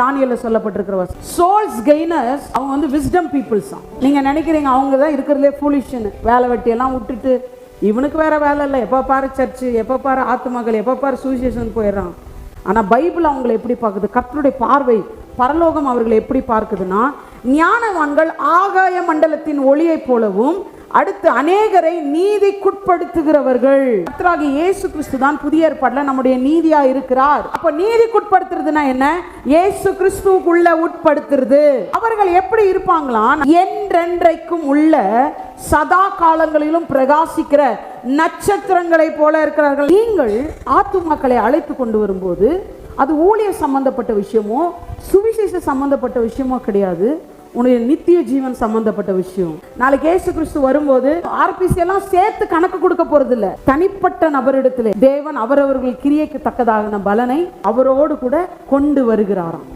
தானியல்ல சொல்லப்பட்டிருக்கிற souls gainers அவங்க வந்து விஸ்டம் பீப்புள்ஸ் தான் நீங்க நினைக்கிறீங்க அவங்க தான் இருக்கிறதுலே ஃபூலிஷ்னு வேலை வெட்டி எல்லாம் விட்டுட்டு இவனுக்கு வேற வேலை இல்லை. எப்போ பாரு சர்ச்சு எப்போ பாரு ஆத்துமகள் எப்போ பாரு சுவிசேஷன் போயிடுறான். ஆனால் பைபிள் அவங்களை எப்படி பார்க்குது? கர்த்தருடைய பார்வை பரலோகம் அவர்களை எப்படி பார்க்குதுன்னா ஞானவான்கள் ஆகாய மண்டலத்தின் ஒளியைப் போலவும் அடுத்து அநேகரை நீதிக்குட்படுத்துகிறவர்கள். கர்த்தராகிய இயேசு கிறிஸ்து தான் புதிய ஏற்பாடுல நம்முடைய நீதியா இருக்கிறார். அப்ப நீதிக்குட்படுத்துறதுனா என்ன? இயேசு கிறிஸ்துவுக்குள்ள உட்படுத்துறது. அவர்கள் எப்படி இருப்பாங்களாம்? என்றென்றைக்கும் உள்ள சதா காலங்களிலும் பிரகாசிக்கிற நட்சத்திரங்களை போல இருக்கிறார்கள். நீங்கள் ஆத்துமாக்களை அழைத்து கொண்டு வரும்போது அது ஊழியர் சம்பந்தப்பட்ட விஷயமோ சுவிசேஷ சம்பந்தப்பட்ட விஷயமோ கிடையாது. உன்னுடைய நித்திய ஜீவன் சம்பந்தப்பட்ட விஷயம். நாளைக்கு ஏசு கிறிஸ்து வரும்போது ஆர்பிசி எல்லாம் சேர்த்து கணக்கு கொடுக்க போறது இல்ல தனிப்பட்ட நபரிடத்துல தேவன் அவரவர்கள் கிரியைக்கு தக்கதாகின பலனை அவரோடு கூட கொண்டு வருகிறாராம்.